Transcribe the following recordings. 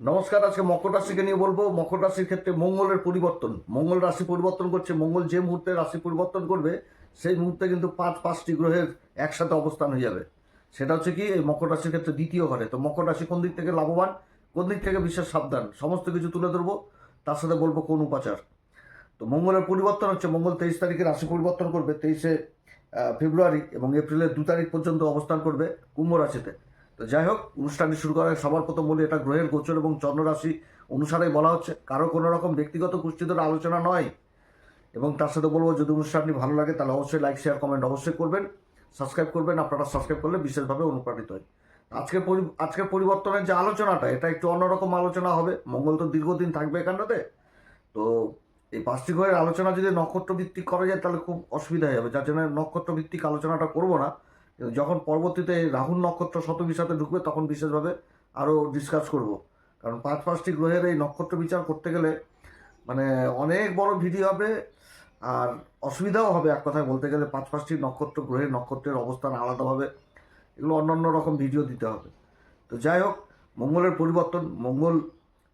নমস্কার, আজকে মকর রাশিকে নিয়ে বলব। মকর রাশির ক্ষেত্রে মঙ্গলের পরিবর্তন। মঙ্গল রাশি পরিবর্তন করছে। মঙ্গল যে মুহূর্তে রাশি পরিবর্তন করবে, সেই মুহূর্তে কিন্তু পাঁচ, পাঁচটি গ্রহের একসাথে অবস্থান হয়ে যাবে। সেটা হচ্ছে কি, এই মকর রাশির ক্ষেত্রে দ্বিতীয় ঘরে। তো মকর রাশি কোন দিক থেকে লাভবান? কোন দিক থেকে বিশেষ সাবধান? সমস্ত কিছু তুলে ধরবো। তার সাথে বলব কোন উপাচার। তো মঙ্গলের পরিবর্তন হচ্ছে, মঙ্গল তেইশ তারিখে রাশি পরিবর্তন করবে। তেইশে ফেব্রুয়ারি এবং এপ্রিলের দু তারিখ পর্যন্ত অবস্থান করবে কুম্ভ রাশিতে। তো যাই হোক, অনুষ্ঠানটি শুরু করার সবার প্রথম বলি, এটা গ্রহের গোচর এবং চন্দ্ররাশি অনুসারেই বলা হচ্ছে। কারও কোনো রকম ব্যক্তিগত পুষ্টিধর আলোচনা নয়। এবং তার সাথে বলব, যদি অনুষ্ঠানটি ভালো লাগে, তাহলে অবশ্যই লাইক শেয়ার কমেন্ট অবশ্যই করবেন। সাবস্ক্রাইব করবেন, আপনারা সাবস্ক্রাইব করলে বিশেষভাবে অনুপ্রাণিত হয় আজকের আজকের পরিবর্তনের যে আলোচনাটা, এটা একটু অন্যরকম আলোচনা হবে। মঙ্গল তো দীর্ঘদিন থাকবে এখানটাতে তো এই পাঁচটি গ্রহের আলোচনা যদি নক্ষত্র ভিত্তিক করা যায়, তাহলে খুব অসুবিধা হয়ে যাবে যার জন্য নক্ষত্র ভিত্তিক আলোচনাটা করব না। যখন পরবর্তীতে রাহুল নক্ষত্র শতবির সাথে ঢুকবে, তখন বিশেষভাবে আরও ডিসকাস করব। কারণ পাঁচ পাঁচটি গ্রহের এই নক্ষত্র বিচার করতে গেলে মানে অনেক বড় ভিডিও হবে আর অসুবিধাও হবে এক কথায় বলতে গেলে পাঁচ পাঁচটি নক্ষত্র গ্রহের নক্ষত্রের অবস্থান আলাদাভাবে এগুলো অন্য অন্য রকম ভিডিও দিতে হবে। তো যাই হোক, মঙ্গলের পরিবর্তন, মঙ্গল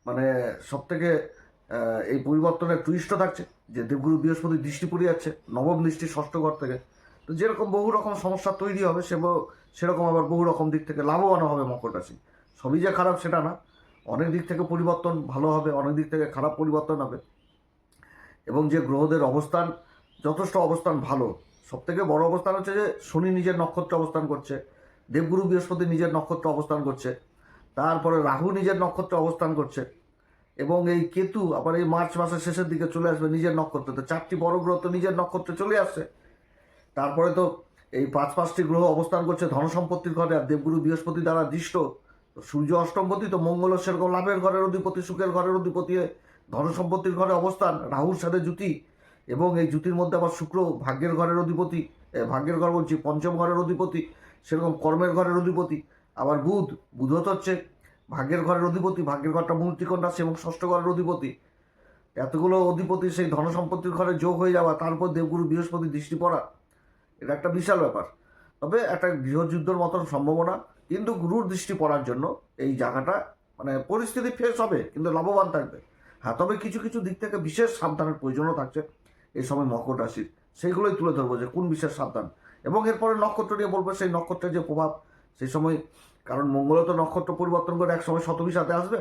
মানে সব থেকে এই পরিবর্তনের টুইস্টও থাকছে যে দেবগুরু বৃহস্পতি দৃষ্টি পড়ে যাচ্ছে, নবম দৃষ্টি ষষ্ঠ ঘর থেকে। তো যেরকম বহু রকম সমস্যা তৈরি হবে, সে সেরকম আবার বহু রকম দিক থেকে লাভবানও হবে মকর রাশি। সবই যে খারাপ সেটা না। অনেক দিক থেকে পরিবর্তন ভালো হবে, অনেক দিক থেকে খারাপ পরিবর্তন হবে। এবং যে গ্রহদের অবস্থান, যথেষ্ট অবস্থান ভালো। সব থেকে বড় অবস্থান হচ্ছে যে শনি নিজের নক্ষত্র অবস্থান করছে, দেবগুরু বৃহস্পতি নিজের নক্ষত্র অবস্থান করছে, তারপরে রাহু নিজের নক্ষত্র অবস্থান করছে, এবং এই কেতু আবার এই মার্চ মাসের শেষের দিকে চলে আসবে নিজের নক্ষত্রে। তো চারটি বড় গ্রহ তো নিজের নক্ষত্রে চলে আসছে। তারপরে তো এই পাঁচ পাঁচটি গ্রহ অবস্থান করছে ধন সম্পত্তির ঘরে আর দেবগুরু বৃহস্পতি দ্বারা দৃষ্ট। সূর্য অষ্টমপতি তো মঙ্গল সেরকম লাভের ঘরের অধিপতি, সুখের ঘরের অধিপতি ধন সম্পত্তির ঘরে অবস্থান, রাহুর সাথে জুতি এবং এই জুতির মধ্যে আবার শুক্র ভাগ্যের ঘরের অধিপতি ভাগ্যের ঘর বলছি পঞ্চম ঘরের অধিপতি, সেরকম কর্মের ঘরের অধিপতি, আবার বুধ বুধ তো হচ্ছে ভাগ্যের ঘরের অধিপতি, ভাগ্যের ঘরটা মূল ত্রিকোণ রাশি এবং ষষ্ঠ ঘরের অধিপতি। এতগুলো অধিপতি সেই ধন সম্পত্তির ঘরে যোগ হয়ে যাওয়া, তারপর দেবগুরু বৃহস্পতি দৃষ্টি পড়া। এটা একটা বিশাল ব্যাপার। তবে একটা গৃহযুদ্ধের মতন সম্ভাবনা, কিন্তু গুরুর দৃষ্টি পড়ার জন্য এই জায়গাটা মানে পরিস্থিতি ফেস হবে, কিন্তু লাভবান থাকবে। হ্যাঁ তবে কিছু কিছু দিক থেকে বিশেষ সাবধানের প্রয়োজনও থাকছে। এই সময় মকর রাশির সেইগুলোই তুলে ধরবো যে কোন বিশেষ সাবধান। এবং এরপরে নক্ষত্র নিয়ে বলব, সেই নক্ষত্রের যে প্রভাব, সেই সময়, কারণ মঙ্গল তো নক্ষত্র পরিবর্তন করে এক সময় শতবী সাথে আসবে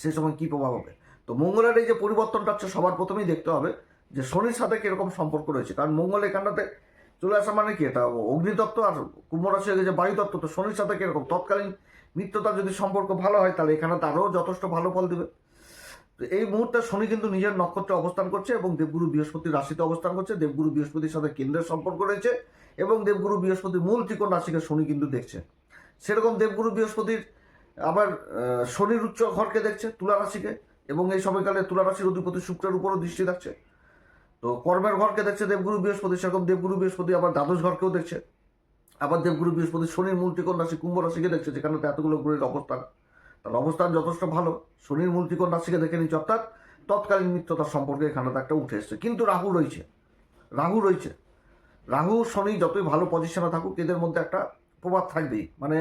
সেই সময় কী প্রভাব হবে? তো মঙ্গলের এই যে পরিবর্তনটা হচ্ছে সবার প্রথমেই দেখতে হবে যে শনির সাথে কীরকম সম্পর্ক রয়েছে। কারণ মঙ্গল এখানটাতে চলে আসা মানে কি এটা? অগ্নিতত্ত্ব আর কুম্ভ রাশি হয়ে গেছে বায়ুতত্ত্ব তো শনির সাথে কীরকম? তৎকালীন মিত্রতার যদি সম্পর্ক ভালো হয়, তাহলে এখানে তারও যথেষ্ট ভালো ফল দেবে। এই মুহূর্তে শনি কিন্তু নিজের নক্ষত্রে অবস্থান করছে এবং দেবগুরু বৃহস্পতির রাশিতে অবস্থান করছে। দেবগুরু বৃহস্পতির সাথে কেন্দ্রের সম্পর্ক রয়েছে এবং দেবগুরু বৃহস্পতির মূল ত্রিকোণ রাশিকে শনি কিন্তু দেখছে। সেরকম দেবগুরু বৃহস্পতির আবার শনির উচ্চ ঘরকে দেখছে, তুলা রাশিকে এবং এই সময়কালে তুলা রাশির অধিপতি শুক্রের উপরও দৃষ্টি রাখছে। তো কর্মের ঘরকে দেখছে দেবগুরু বৃহস্পতি, সেরকম দেবগুরু বৃহস্পতি আবার দ্বাদশ ঘরকেও দেখছে। আবার দেবগুরু বৃহস্পতি শনির মূল ত্রিকোণ রাশি কুম্ভ রাশিকে দেখছে, যেখানে এতগুলো গ্রহের অবস্থান। তার অবস্থান যথেষ্ট ভালো। শনির মূল ত্রিকোণ রাশিকে দেখে নিচ্ছে, অর্থাৎ তৎকালীন মিত্রতার সম্পর্কে এখানে তো একটা উঠে এসছে। কিন্তু রাহু রয়েছে রাহু রয়েছে। রাহু, শনি যতই ভালো পজিশনে থাকুক, এদের মধ্যে একটা প্রভাব থাকবেই। মানে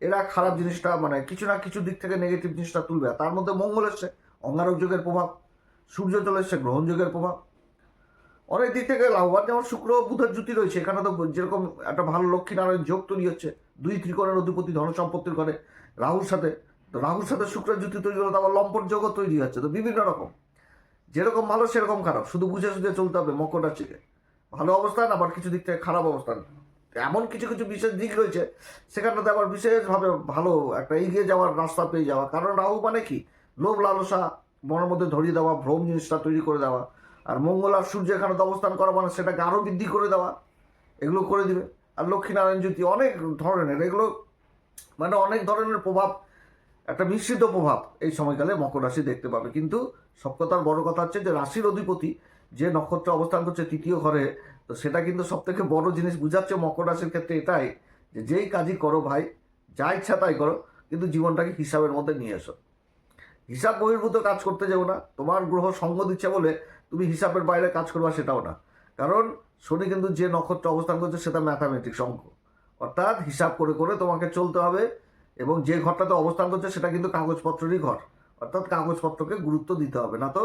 এরা খারাপ জিনিসটা মানে কিছু না কিছু দিক থেকে নেগেটিভ জিনিসটা তুলবে। তার মধ্যে মঙ্গল এসছে, অঙ্গারক যোগের প্রভাব, সূর্য চলে এসছে, গ্রহণ যোগের প্রভাব। অনেক দিক থেকে লাভবান। যেমন শুক্র বুধের জ্যোতি রয়েছে। এখানে তো যেরকম একটা ভালো লক্ষ্মীনারায়ণ যোগ তৈরি হচ্ছে। দুই ত্রিকোণের অধিপতি ধন সম্পত্তির ঘরে রাহুর সাথে। তো রাহুর সাথে শুক্রের জ্যোতি তৈরি হলে তো আবার লম্পট যোগও তৈরি হচ্ছে। তো বিভিন্ন রকম। যেরকম ভালো, সেরকম খারাপ। শুধু বুঝে সুঝে চলতে হবে মকর রাশিকে ভালো অবস্থান আবার কিছু দিক থেকে খারাপ অবস্থান এমন কিছু কিছু বিশেষ দিক রয়েছে সেখানটাতে আবার বিশেষভাবে ভালো একটা এগিয়ে যাওয়ার রাস্তা পেয়ে যাওয়া। কারণ রাহু মানে কি? লোভ, লালসা, মনের মধ্যে ধরিয়ে দেওয়া, ভ্রম জিনিসটা তৈরি করে দেওয়া। আর মঙ্গল আর সূর্য এখানে তো অবস্থান করা মানে সেটাকে আরও বৃদ্ধি করে দেওয়া। এগুলো করে দিবে। আর লক্ষ্মীনারায়ণ জ্যোতি অনেক ধরনের, এগুলো মানে অনেক ধরনের প্রভাব, একটা মিশ্রিত প্রভাব এই সময়কালে মকর রাশি দেখতে পাবে। কিন্তু সব কথার বড় কথা হচ্ছে যে রাশির অধিপতি যে নক্ষত্রে অবস্থান করছে তৃতীয় ঘরে, তো সেটা কিন্তু সব থেকে বড় জিনিস বুঝাচ্ছে মকর রাশির ক্ষেত্রে এটাই যে যেই কাজই করো ভাই, যা ইচ্ছা তাই করো, কিন্তু জীবনটাকে হিসাবের মধ্যে নিয়ে এসো। হিসাব বহির্ভূত কাজ করতে যাও না, তোমার গ্রহ সঙ্গ দিচ্ছে বলে হিসাবের বাইরে কাজ করবা সেটাও না। কারণ শনি কিন্তু যে নক্ষত্র অবস্থান করছে সেটা ম্যাথামেটিক্স অঙ্ক। অর্থাৎ হিসাব করে করে তোমাকে চলতে হবে এবং যে ঘরটাতে অবস্থান করছে সেটা কিন্তু কাগজপত্রেরই ঘর। অর্থাৎ কাগজপত্রকে গুরুত্ব দিতে হবে, না তো?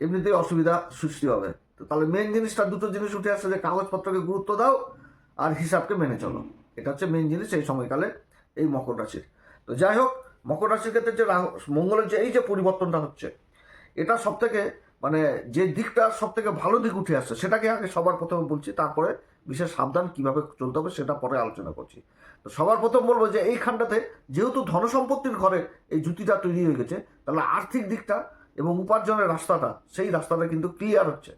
এমনিতেই অসুবিধা সৃষ্টি হবে। তো তাহলে মেন জিনিসটা দুটো জিনিস উঠে আসছে যে কাগজপত্রকে গুরুত্ব দাও আর হিসাবকে মেনে চলো। এটা হচ্ছে মেন জিনিস এই সময়কালে এই মকর রাশির। তো যাই হোক, মকর রাশির ক্ষেত্রে যে মঙ্গলের যে এই যে পরিবর্তনটা হচ্ছে, এটা সব থেকে মানে যে দিকটা সব থেকে ভালো দিক উঠে আসছে, সেটাকে আগে সবার প্রথমে বলছি, তারপরে বিশেষ সাবধান কীভাবে চলতে হবে সেটা পরে আলোচনা করছি। তো সবার প্রথম বলব যে এইখানটাতে যেহেতু ধনসম্পত্তির ঘরে এই জুতিটা তৈরি হয়ে গেছে, তাহলে আর্থিক দিকটা এবং উপার্জনের রাস্তাটা, সেই রাস্তাটা কিন্তু ক্লিয়ার হচ্ছে।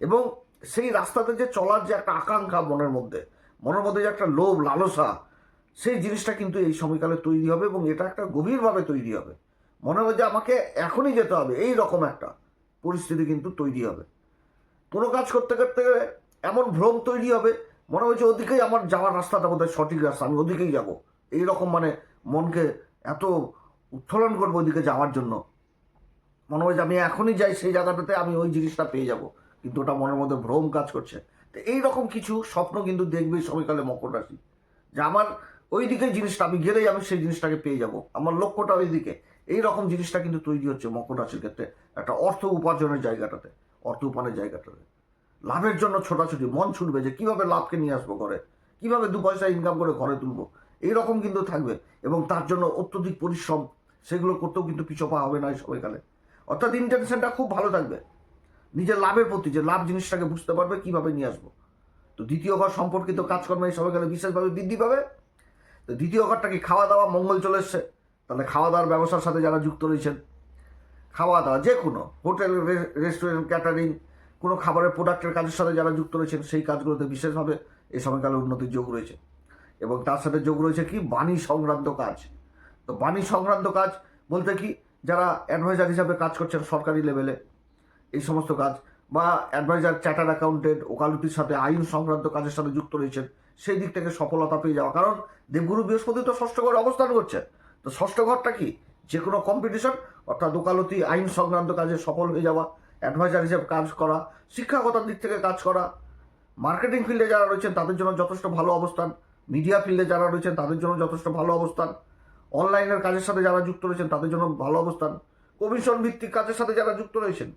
এবং সেই রাস্তাতে যে চলার যে একটা আকাঙ্ক্ষা মনের মধ্যে মনের মধ্যে যে একটা লোভ, লালসা, সেই জিনিসটা কিন্তু এই সময়কালে তৈরি হবে এবং এটা একটা গভীরভাবে তৈরি হবে। মনে হবে যে আমাকে এখনই যেতে হবে, এই রকম একটা। পরিস্থিতি কিন্তু তৈরি হবে। কোনো কাজ করতে করতে গেলে এমন ভ্রম তৈরি হবে, মনে হয়েছে ওদিকেই আমার যাওয়ার রাস্তাটা বোধহয় সঠিক রাস্তা, আমি ওদিকেই যাব। এই রকম মানে মনকে এত উত্তোলন করব ওদিকে যাওয়ার জন্য। মনে হয় যে আমি এখনই যাই সেই জায়গাটাতে আমি ওই জিনিসটা পেয়ে যাব। কিন্তু ওটা মনের মধ্যে ভ্রম কাজ করছে। তো এই রকম কিছু স্বপ্ন কিন্তু দেখবে সময়কালে মকর রাশি। যে আমার ওই দিকে জিনিসটা, আমি গেলেই আমি সেই জিনিসটাকে পেয়ে যাব। আমার লক্ষ্যটা ওই দিকে এই রকম জিনিসটা কিন্তু তৈরি হচ্ছে মকর রাশির ক্ষেত্রে, একটা অর্থ উপার্জনের জায়গাটাতে, অর্থ উপানের জায়গাটাতে। লাভের জন্য ছোটাছুটি, মন ছুটবে যে কীভাবে লাভকে নিয়ে আসব ঘরে, কীভাবে দু পয়সা ইনকাম করে ঘরে তুলবো, এইরকম কিন্তু থাকবে। এবং তার জন্য অত্যধিক পরিশ্রম, সেগুলো করতেও কিন্তু পিছপা হবে না সময়কালে। অর্থাৎ ইন্টেনশনটা খুব ভালো থাকবে। নিজের লাভের প্রতি, যে লাভ জিনিসটাকে বুঝতে পারবে, কীভাবে নিয়ে আসব। তো দ্বিতীয় ঘর সম্পর্কিত কাজকর্মে এই সময়কালে বিশেষভাবে বৃদ্ধি পাবে। তো দ্বিতীয় ঘরটা কি খাওয়া দাওয়া, মঙ্গল চলে এসছে তাহলে খাওয়া দাওয়ার ব্যবসার সাথে যারা যুক্ত রয়েছেন খাওয়া দাওয়া যে কোনো হোটেল রেস্টুরেন্ট, ক্যাটারিং, কোনো খাবারের প্রোডাক্টের কাজের সাথে যারা যুক্ত রয়েছেন, সেই কাজগুলোতে বিশেষভাবে এই সময়কালে উন্নতির যোগ রয়েছে। এবং তার সাথে যোগ রয়েছে কি? বাণী সংক্রান্ত কাজ। তো বাণী সংক্রান্ত কাজ বলতে কি? যারা অ্যাডভাইজার হিসাবে কাজ করছেন সরকারি লেভেলে, এই সমস্ত কাজ, বা অ্যাডভাইজার চ্যাটার্ড অ্যাকাউন্টেন্ট, ওকালতির সাথে আইন সংক্রান্ত কাজের সাথে যুক্ত রয়েছেন, সেই দিক থেকে সফলতা পেয়ে যাওয়া। কারণ দেবগুরু বৃহস্পতি তো ষষ্ঠ ঘরে অবস্থান করছে তো ষষ্ঠ ঘরটা কি? যে কোনো কম্পিটিশন অর্থাৎ ওকালতি, আইন সংক্রান্ত কাজে সফল হয়ে যাওয়া অ্যাডভাইজার হিসেবে কাজ করা, শিক্ষাগতার দিক থেকে কাজ করা মার্কেটিং ফিল্ডে যারা রয়েছেন, তাদের জন্য যথেষ্ট ভালো অবস্থান মিডিয়া ফিল্ডে যারা রয়েছেন, তাদের জন্য যথেষ্ট ভালো অবস্থান অনলাইনের কাজের সাথে যারা যুক্ত রয়েছেন, তাদের জন্য ভালো অবস্থান কমিশন ভিত্তিক কাজের সাথে যারা যুক্ত রয়েছেন,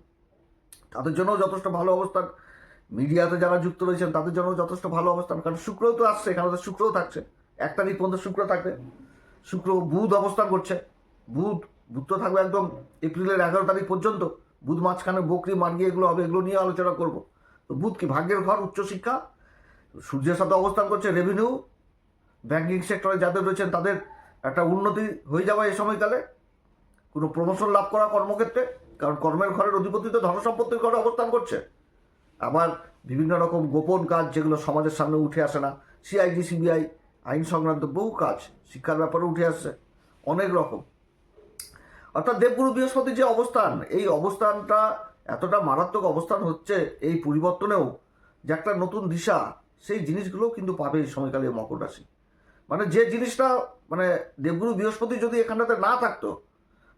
তাদের জন্য যথেষ্ট ভালো অবস্থান মিডিয়াতে যারা যুক্ত রয়েছেন, তাদের জন্য যথেষ্ট ভালো অবস্থান, কারণ শুক্রও তো আসছে, এখানে তো শুক্রও থাকছে, এক তারিখ পর্যন্ত শুক্র থাকবে। শুক্র বুধ অবস্থান করছে। বুধ বুধ তো থাকবে একদম এপ্রিলের এগারো তারিখ পর্যন্ত। বুধ মাঝখানে বকরি মার্গি এগুলো হবে, এগুলো নিয়ে আলোচনা করব। তো বুধ কি ভাগ্যের ঘর উচ্চশিক্ষা সূর্যের সাথে অবস্থান করছে রেভিনিউ ব্যাঙ্কিং সেক্টরে যাদের রয়েছেন তাদের একটা উন্নতি হয়ে যাওয়া এই সময়কালে। কোনো প্রমোশন লাভ করা কর্মক্ষেত্রে, কারণ কর্মের ঘরের অধিপতি তো ধনসম্পত্তির ঘরে অবস্থান করছে। আবার বিভিন্ন রকম গোপন কাজ যেগুলো সমাজের সামনে উঠে আসে না সিআইডি সিবিআই আইন সংক্রান্ত বহু কাজ শিক্ষার ব্যাপারে উঠে আসছে, অনেক রকম। অর্থাৎ দেবগুরু বৃহস্পতির যে অবস্থান, এই অবস্থানটা এতটা মারাত্মক অবস্থান হচ্ছে এই পরিবর্তনেও যে একটা নতুন দিশা, সেই জিনিসগুলো কিন্তু পাবে এই সময়কালে মকর রাশি। মানে যে জিনিসটা মানে দেবগুরু বৃহস্পতি যদি এখানটাতে না থাকতো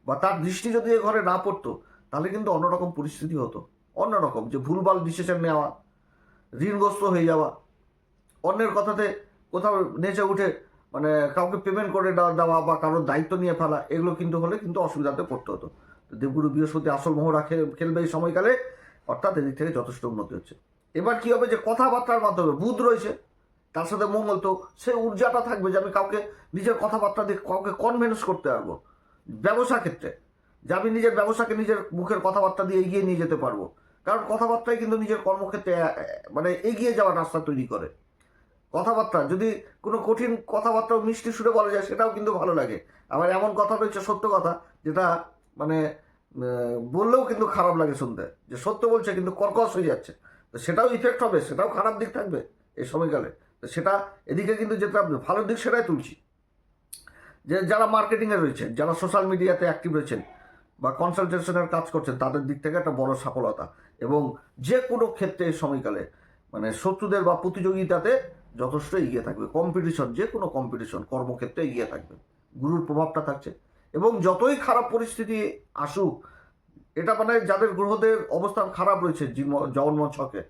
বা তার দৃষ্টি যদি এ ঘরে না পড়তো, তাহলে কিন্তু অন্যরকম পরিস্থিতি হতো। অন্যরকম যে ভুলভাল ডিসিশন নেওয়া, ঋণগ্রস্ত হয়ে যাওয়া, অন্যের কথাতে কোথাও নেচে উঠে মানে কাউকে পেমেন্ট করে দেওয়া বা কারোর দায়িত্ব নিয়ে ফেলা, এগুলো কিন্তু হলে কিন্তু অসুবিধাতে পড়তে হতো। তো দেবগুরু বৃহস্পতি আসল মোহরা খেলবে এই সময়কালে, অর্থাৎ এদিক থেকে যথেষ্ট উন্নতি হচ্ছে। এবার কি হবে যে কথাবার্তার মাধ্যমে বুধ রয়েছে, তার সাথে মঙ্গল তো সেই ঊর্জাটা থাকবে যে আমি কাউকে, নিজের কথাবার্তা দিয়ে কাউকে কনভিন্স করতে পারব ব্যবসা ক্ষেত্রে। যে আমি নিজের ব্যবসাকে নিজের মুখের কথাবার্তা দিয়ে এগিয়ে নিয়ে যেতে পারব। কারণ কথাবার্তাই কিন্তু নিজের কর্মক্ষেত্রে মানে এগিয়ে যাওয়ার রাস্তা তৈরি করে। কথাবার্তা, যদি কোনো কঠিন কথাবার্তা মিষ্টি সুরে বলা যায়, সেটাও কিন্তু ভালো লাগে। আবার এমন কথা রয়েছে সত্য কথা, যেটা মানে বললেও কিন্তু খারাপ লাগে শুনতে। যে সত্য বলছে কিন্তু কর্কশ হয়ে যাচ্ছে। তো সেটাও ইফেক্ট হবে, সেটাও খারাপ দিক থাকবে এই সময়কালে। তো সেটা এদিকে কিন্তু যেটা ভালো দিক সেটাই তুলছি। যে যারা মার্কেটিংয়ে রয়েছেন, যারা সোশ্যাল মিডিয়াতে অ্যাক্টিভ রয়েছেন বা কনসালটেশনের কাজ করছেন, তাদের দিক থেকে একটা বড় সফলতা। এবং যে কোনো ক্ষেত্রে এই সময়কালে মানে শত্রুদের বা প্রতিযোগিতাতে যথেষ্ট এগিয়ে থাকবে। কম্পিটিশন যে কোনো কম্পিটিশন কর্মক্ষেত্রে এগিয়ে থাকবে। গুরুর প্রভাবটা থাকছে। এবং যতই খারাপ পরিস্থিতি আসুক, এটা মানে যাদের গ্রহদের অবস্থান খারাপ রয়েছে জন্ম ছকে,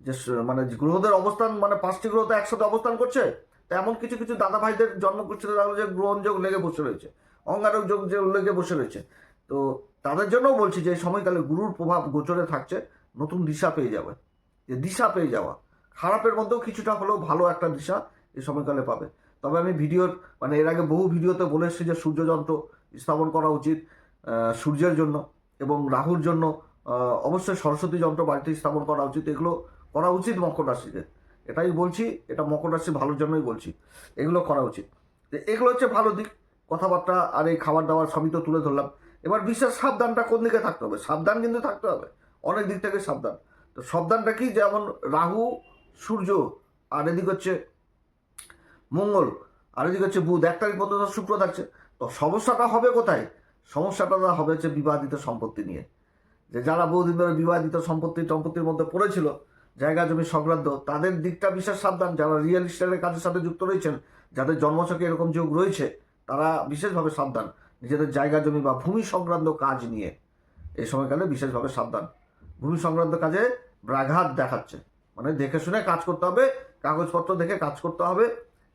যে মানে গ্রহদের অবস্থান মানে পাঁচটি গ্রহ তো একসাথে অবস্থান করছে, তো এমন কিছু কিছু দাদা ভাইদের জন্মকুষ্ঠিতে দেখল যে গ্রহণযোগ লেগে বসে রয়েছে, অঙ্গারক যোগ যে লেগে বসে রয়েছে। তো তাদের জন্যও বলছি যে এই সময়কালে গুরুর প্রভাব গোচরে থাকছে, নতুন দিশা পেয়ে যাবে। যে দিশা পেয়ে যাওয়া খারাপের মধ্যেও কিছুটা হলেও ভালো একটা দিশা এই সময়কালে পাবে। তবে আমি ভিডিওর মানে এর আগে বহু ভিডিওতে বলে এসেছি যে সূর্যযন্ত্র স্থাপন করা উচিত সূর্যের জন্য এবং রাহুর জন্য অবশ্যই সরস্বতী যন্ত্র বাড়িতে স্থাপন করা উচিত। এগুলো করা উচিত মকর রাশিতে। এটাই বলছি, এটা মকর রাশি ভালোর জন্যই বলছি। এগুলো করা উচিত। এগুলো হচ্ছে ভালো দিক। কথাবার্তা আর এই খাবার দাবার সবই তো তুলে ধরলাম। এবার বিশেষ সাবধানটা কোন দিকে থাকতে হবে? সাবধান কিন্তু থাকতে হবে। অনেক দিক থেকে সাবধান। তো সাবধানটা কি? যেমন রাহু সূর্য, আর এদিক হচ্ছে মঙ্গল, আর এদিকে হচ্ছে বুধ। এক তারিখ পর্যন্ত শুক্র থাকছে। তো সমস্যাটা হবে কোথায়? সমস্যাটা হবে হচ্ছে বিবাদিত সম্পত্তি নিয়ে। যে যারা বহুদিন ধরে বিবাদিত সম্পত্তি সম্পত্তির মধ্যে পড়েছিল, জায়গা জমি সংক্রান্ত, তাদের দিকটা বিশেষ সাবধান। যারা রিয়েল এস্টেটের কাজের সাথে যুক্ত রয়েছেন, যাদের জন্মছকে এরকম যোগ রয়েছে, তারা বিশেষভাবে সাবধান। নিজেদের জায়গা জমি বা ভূমি সংক্রান্ত কাজ নিয়ে। এই সময়কালে বিশেষভাবে সাবধান। ভূমি সংক্রান্ত কাজে ব্রাঘাত দেখাচ্ছে। মানে দেখে শুনে কাজ করতে হবে, কাগজপত্র দেখে কাজ করতে হবে,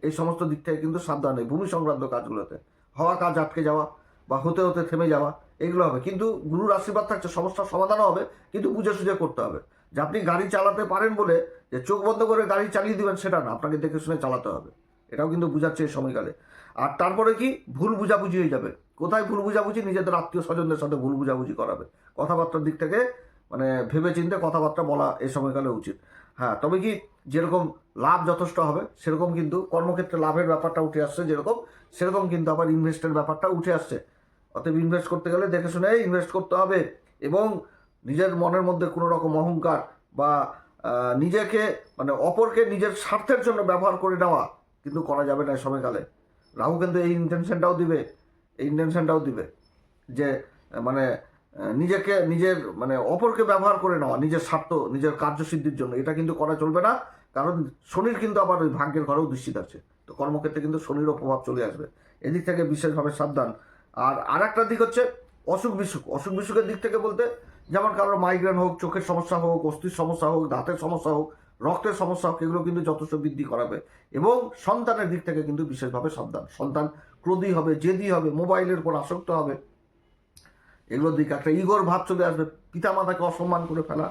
এই সমস্ত দিক থেকে কিন্তু সাবধান এই ভূমি সংক্রান্ত কাজগুলোতে। হওয়া কাজ আটকে যাওয়া বা হতে হতে থেমে যাওয়া, এগুলো হবে। কিন্তু গুরুর আশীর্বাদ থাকছে, সমস্যার সমাধানও হবে, কিন্তু বুঝে সুঝে করতে হবে। যে আপনি গাড়ি চালাতে পারেন বলে যে চোখ বন্ধ করে গাড়ি চালিয়ে দিবেন, সেটা না, আপনাকে দেখে শুনে চালাতে হবে। এটাও কিন্তু বুঝাচ্ছে এই সময়কালে। আর তারপরে কি? ভুল বুঝাবুঝি হয়ে যাবে। কোথায় ভুল বুঝাবুঝি? নিজেদের আত্মীয় স্বজনদের সাথে ভুল বুঝাবুঝি করাবে। কথাবার্তার দিক থেকে মানে ভেবে চিন্তে কথাবার্তা বলা এই সময়কালে উচিত। হ্যাঁ তবে কি যেরকম লাভ যথেষ্ট হবে, সেরকম কিন্তু কর্মক্ষেত্রে লাভের ব্যাপারটা উঠে আসছে যেরকম, সেরকম কিন্তু আবার ইনভেস্টের ব্যাপারটা উঠে আসছে। অতএব ইনভেস্ট করতে গেলে দেখে শুনে ইনভেস্ট করতে হবে এবং নিজের মনের মধ্যে কোনো রকম অহংকার বা নিজেকে মানে অপরকে নিজের স্বার্থের জন্য ব্যবহার করে নেওয়া কিন্তু করা যাবে না সময়কালে। রাহু কিন্তু এই ইন্টেনশনটাও দিবে, এই ইন্টেনশনটাও দিবে যে মানে নিজেকে, নিজের মানে অপরকে ব্যবহার করে নেওয়া, নিজের স্বার্থ, নিজের কার্যসিদ্ধির জন্য। এটা কিন্তু করা চলবে না, কারণ শনির কিন্তু আবার ওই ভাগ্যের ঘরেও দৃষ্টি আছে তো কর্মক্ষেত্রে কিন্তু শনিরও প্রভাব চলে আসবে। এদিক থেকে বিশেষভাবে সাবধান। আর আর একটা দিক হচ্ছে অসুখ বিসুখ। অসুখ বিসুখের দিক থেকে বলতে, যেমন কারোর মাইগ্রেন হোক, চোখের সমস্যা হোক, অস্থির সমস্যা হোক, দাঁতের সমস্যা হোক, রক্তের সমস্যা হোক, এগুলো কিন্তু যথেষ্ট বৃদ্ধি করাবে। এবং সন্তানের দিক থেকে কিন্তু বিশেষভাবে সাবধান। সন্তান ক্রোধী হবে, জেদি হবে, মোবাইলের উপর আসক্ত হবে। এগুলোর দিকে একটা ইগোর ভাব চলে আসবে, পিতামাতাকে অসম্মান করে ফেলা।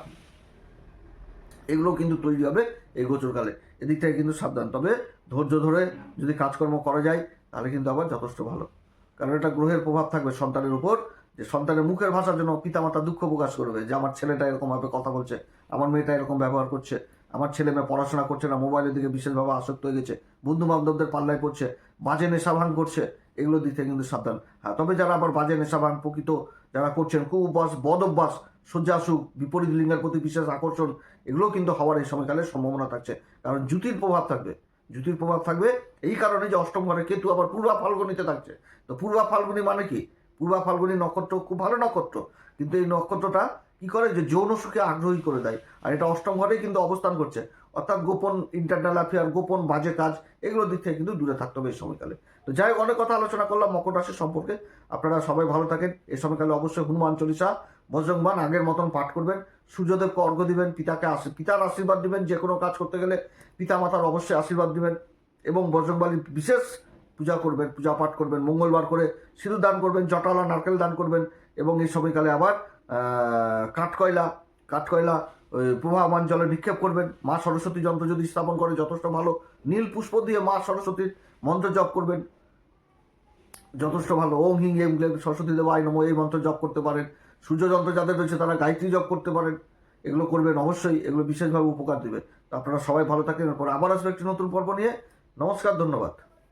এগুলো কিন্তু তৈরি হবে এই গোচরকালে। এদিক থেকে কিন্তু সাবধান। তবে ধৈর্য ধরে যদি কাজকর্ম করা যায়, তাহলে কিন্তু আবার যথেষ্ট ভালো। কারণ এটা গ্রহের প্রভাব থাকবে সন্তানের উপর, যে সন্তানের মুখের ভাষার জন্য পিতামাতা দুঃখ প্রকাশ করবে, যে আমার ছেলেটা এরকমভাবে কথা বলছে, আমার মেয়েটা এরকম ব্যবহার করছে, আমার ছেলে মেয়ে পড়াশোনা করছে না, মোবাইলের দিকে বিশেষভাবে আসক্ত হয়ে গেছে বন্ধু বান্ধবদের পাল্লায় পড়ছে, বাজে নেশা ভাঙ করছে এগুলো দিক থেকে কিন্তু সাবধান। হ্যাঁ তবে যারা আবার বাজে নেশা ভাঙ প্রকৃত যারা করছেন কু অভ্যাস বদ অভ্যাস শয্যাসুখ বিপরীত লিঙ্গের প্রতি বিশেষ আকর্ষণ, এগুলো কিন্তু হওয়ার এই সময়কালে সম্ভাবনা থাকছে। কারণ জ্যুতির প্রভাব থাকবে। জ্যুতির প্রভাব থাকবে এই কারণে যে অষ্টম ঘরে কেতু আবার পূর্বা ফাল্গুনিতে থাকছে। তো পূর্বা ফাল্গুনি মানে কি? পূর্বা ফাল্গুনি নক্ষত্র খুব ভালো নক্ষত্র। কিন্তু এই নক্ষত্রটা কি করে? যে যৌন সুখে আগ্রহী করে দেয়। আর এটা অষ্টম ঘরেই কিন্তু অবস্থান করছে। অর্থাৎ গোপন ইন্টারনাল অ্যাফেয়ার গোপন বাজে কাজ এগুলোর দিক থেকে কিন্তু দূরে থাকতে হবে এই সময়কালে। তো যাই অনেক কথা আলোচনা করলাম মকর রাশি সম্পর্কে। আপনারা সবাই ভালো থাকেন। এই সময়কালে অবশ্যই হনুমান চল্লিশা বজরংবান আগের মতন পাঠ করবেন। সূর্যদেবকে অর্ঘ্য দিবেন, পিতাকে আশী- পিতার আশীর্বাদ দিবেন। যে কোনো কাজ করতে গেলে পিতা মাতার অবশ্যই আশীর্বাদ দিবেন। এবং বজরংবালির বিশেষ পূজা করবেন, পূজা পাঠ করবেন, মঙ্গলবার করে সিঁদুর দান করবেন, জটালা, নারকেল দান করবেন এবং এই সময়কালে আবার কাঠকয়লা কাঠকয়লা প্রবাহমান জলে নিক্ষেপ করবেন। মা সরস্বতী যন্ত্র যদি স্থাপন করে, যথেষ্ট ভালো। নীল পুষ্প দিয়ে মা সরস্বতীর মন্ত্র জপ করবেন। যথেষ্ট ভালো। ওম হিং এম গ্লেম সরস্বতী দেব আই এই মন্ত্র জপ করতে পারেন। সূর্য যন্ত্র যাদের রয়েছে, তারা গায়ত্রী জপ করতে পারেন। এগুলো করবেন অবশ্যই, এগুলো বিশেষভাবে উপকার দেবে। আপনারা সবাই ভালো থাকেন, এরপর আবার আসবে একটি নতুন পর্ব নিয়ে। নমস্কার, ধন্যবাদ।